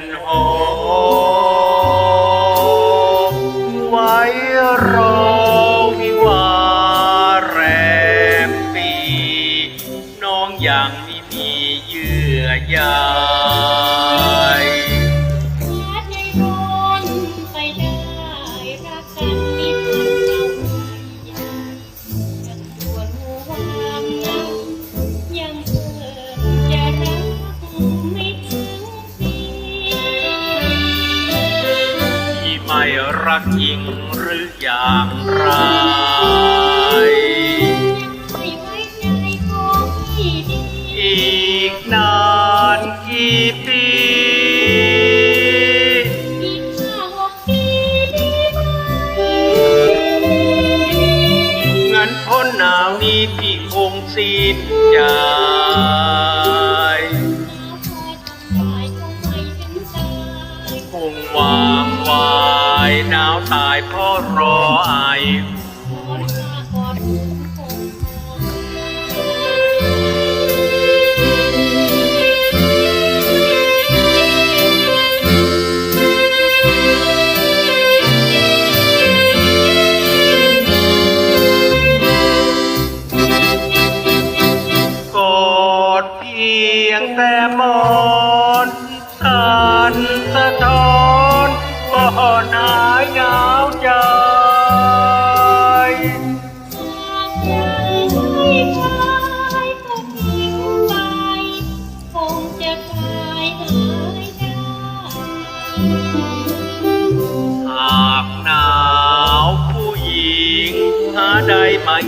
อนหอไว้รอวิวาแรมปี น้องยังไม่มีเยื่อใย รักจริงหรืออย่างไรไม่ไว้ใจของพี่ดีอีกนานกี่ปีอีกห้าหกปีดีไหมงั้นพ้นหนาวนี้พี่คงสิ้นใจ ตายเพราะรอไอาก่อนคงกอดเพียงแต่หมอน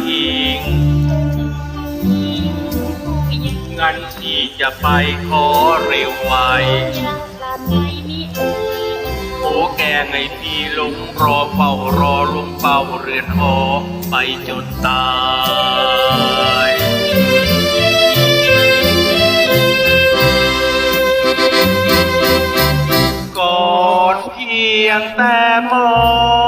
อิงงั้นที่จะไปขอเร็วไวโอ้แกงไงพี่ลงรอเฝ้ารอลุงเป่าเรือนหอไปจนตายก่อดเพียงแต่มอน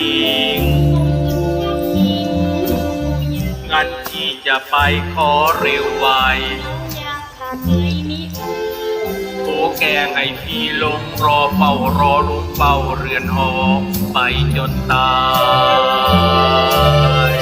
อิงงั้นที่จะไปขอเร็วไวโถแกไงพี่ลงรอเฝ้ารอลุงเป่าเรือนหอไปจนตาย